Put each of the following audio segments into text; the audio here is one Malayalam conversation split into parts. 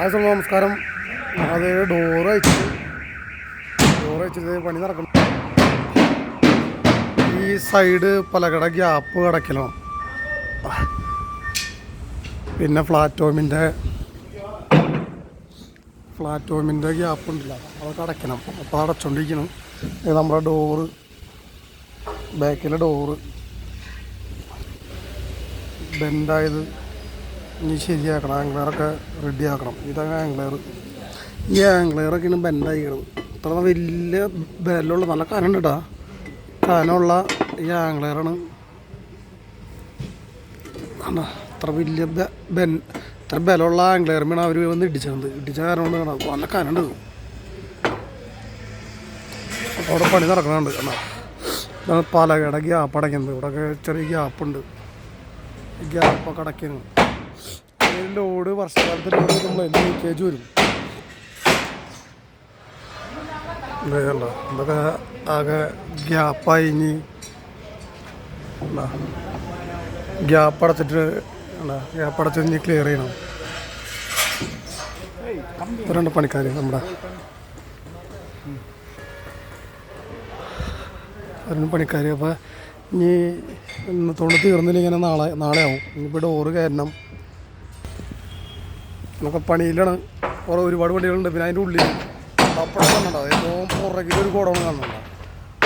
ആ സമയം നമസ്കാരം. അത് ഡോറ് അയച്ചു. ഡോറ് അയച്ചിട്ട് പണി നടക്കണം ഈ സൈഡ് പലകട ഗ്യാപ്പ് കിടക്കലോ പിന്നെ ഫ്ലാറ്റോമിന്റെ ഫ്ലാറ്റോമിന്റെ ഗ്യാപ്പ് ഉണ്ടല്ലോ. അതൊക്കെ അടയ്ക്കണം. അപ്പോൾ അടച്ചോണ്ടിരിക്കണം ഇത് നമ്മുടെ ഡോറ് ബാക്കിലെ ഡോറ് ബെൻഡായത് ഇനി ശരിയാക്കണം. ആംഗ്ലയറൊക്കെ റെഡി ആക്കണം ഇതാണ് ആംഗ്ലയർ ഈ ആംഗ്ലയറൊക്കെയാണ് ബെൻഡായിക്കണത് ഇത്ര വലിയ ബലമുള്ള നല്ല കനം കേട്ടോ കനമുള്ള ഈ ആംഗ്ലയറാണ് കണ്ടോ? ഇത്ര വലിയ ബെൻ ഇത്ര ബലമുള്ള ആംഗ്ലയറുമാണ് അവർ വന്ന് ഇടിച്ചത്. ഇടിച്ച കാരണം കൊണ്ട് കാണാം നല്ല കനണ്ട്. അവിടെ പണി നടക്കണുണ്ട്. കണ്ടോ? ഇതാണ് പലകയുടെ ഗ്യാപ്പ് അടയ്ക്കുന്നത്. ഇവിടെയൊക്കെ ചെറിയ ഗ്യാപ്പുണ്ട്. ഗ്യാപ്പൊക്കെ അടയ്ക്കുന്നു. ലോഡ് വർഷകാലത്ത് ലോഡ് എന്ത് ലീക്കേജ് വരും. എന്തൊക്കെ ആകെ ഗ്യാപ്പായി ഇനി ഗ്യാപ്പ് അടച്ചിട്ട് ഗ്യാപ്പ് അടച്ചിട്ട് ഇനി ക്ലിയർ ചെയ്യണം. രണ്ട് പണിക്കാർ നമ്മുടെ രണ്ട് പണിക്കാർ അപ്പോൾ ഇനി ഇന്നത്തോണ്ട് തീർന്നില്ല ഇങ്ങനെ നാളെ നാളെ ആവും ഇനിയിപ്പോൾ ഡോറ് കയറണം. നമുക്ക് പണിയിലാണ്. കുറേ ഒരുപാട് വണ്ടികളുണ്ട് പിന്നെ അതിന്റെ ഉള്ളിൽ അപ്പുറം കാണണ്ട ഏറ്റവും പുറകിൽ ഒരു ഗോഡൗൺ കാണുന്നുണ്ട്.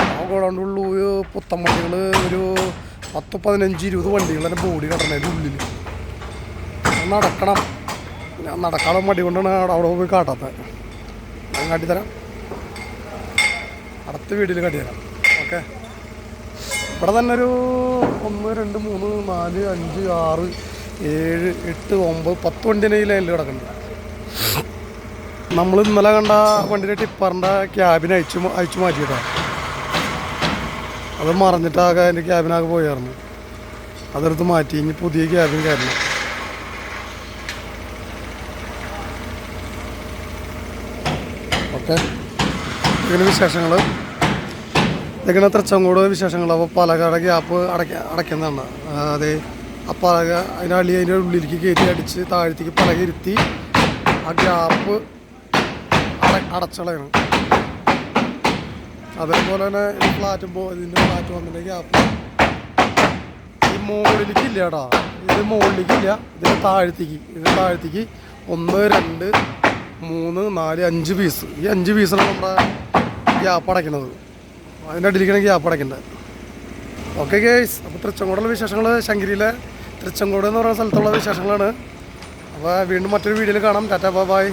ആ ഗോഡൗണിന്റെ ഉള്ളിൽ പുത്തൻ വണ്ടികൾ ഒരു പത്ത് പതിനഞ്ച് ഇരുപത് വണ്ടികൾ തന്നെ ബോഡി കിടക്കണം അതിന്റെ ഉള്ളിൽ നടക്കണം. ഞാൻ നടക്കാതെ മടി കൊണ്ടാണ് അവിടെ അവിടെ പോയി കാട്ടാത്തത്. ഞാൻ കാട്ടിത്തരാം. അടുത്ത വീട്ടിൽ കാട്ടിത്തരാം. ഓക്കെ. ഇവിടെ തന്നെ ഒരു ഒന്ന് രണ്ട് മൂന്ന് നാല് അഞ്ച് ആറ് ഏഴ് എട്ട് ഒമ്പത് പത്ത് വണ്ടിന്റെ ലൈനിൽ നമ്മൾ ഇന്നലെ കണ്ട വണ്ടിയുടെ ടിപ്പറിന്റെ ക്യാബിന് അയച്ചു അയച്ചു മാറ്റിയിട്ടാണ് അത് മറന്നിട്ടാകെ അതിന്റെ ക്യാബിനാകെ പോയായിരുന്നു അതെടുത്ത് മാറ്റി ഇനി പുതിയ ക്യാബിൻ കയറണം. ഓക്കെ. ഇങ്ങനെ വിശേഷങ്ങൾ ഇതൊക്കെയാണ് തൃച്ചങ്കോട് വിശേഷങ്ങൾ അപ്പോൾ പാലക്കാട് ഗ്യാപ്പ് അടയ്ക്ക അടയ്ക്കുന്നതാണ്. അതെ. ആ പലക അതിന്റെ അതിന്റെ ഉള്ളിലേക്ക് കയറ്റി അടിച്ച് താഴത്തേക്ക് പലക ഇരുത്തി ആ ഗ്യാപ്പ് അട അടച്ചളയണം. അതേപോലെ തന്നെ ഈ ഫ്ലാറ്റ് പോ ഇതിന്റെ ഫ്ലാറ്റ് വന്നിട്ട് ഗ്യാപ്പ് ഈ മുകളിലേക്ക് ഇല്ല കേട്ടോ. ഇത് മുകളിലേക്ക് ഇല്ല. ഇതിന് താഴത്തേക്ക്. ഇതിന് താഴത്തേക്ക് ഒന്ന് രണ്ട് മൂന്ന് നാല് അഞ്ച് പീസ് ഈ അഞ്ച് പീസാണ് നമ്മുടെ ഗ്യാപ്പ് അടയ്ക്കുന്നത്. അതിന്റെ അടിയിലേക്കാണ് ഗ്യാപ്പ് അടയ്ക്കേണ്ടത്. ഓക്കെ ഗേസ് അപ്പോൾ തൃച്ചങ്കോടുള്ള വിശേഷങ്ങൾ ശങ്കരിയിലെ തൃച്ചങ്കോട് എന്ന് പറയുന്ന സ്ഥലത്തുള്ള വിശേഷങ്ങളാണ്. അപ്പോൾ വീണ്ടും മറ്റൊരു വീഡിയോയിൽ കാണാം. Tata bye.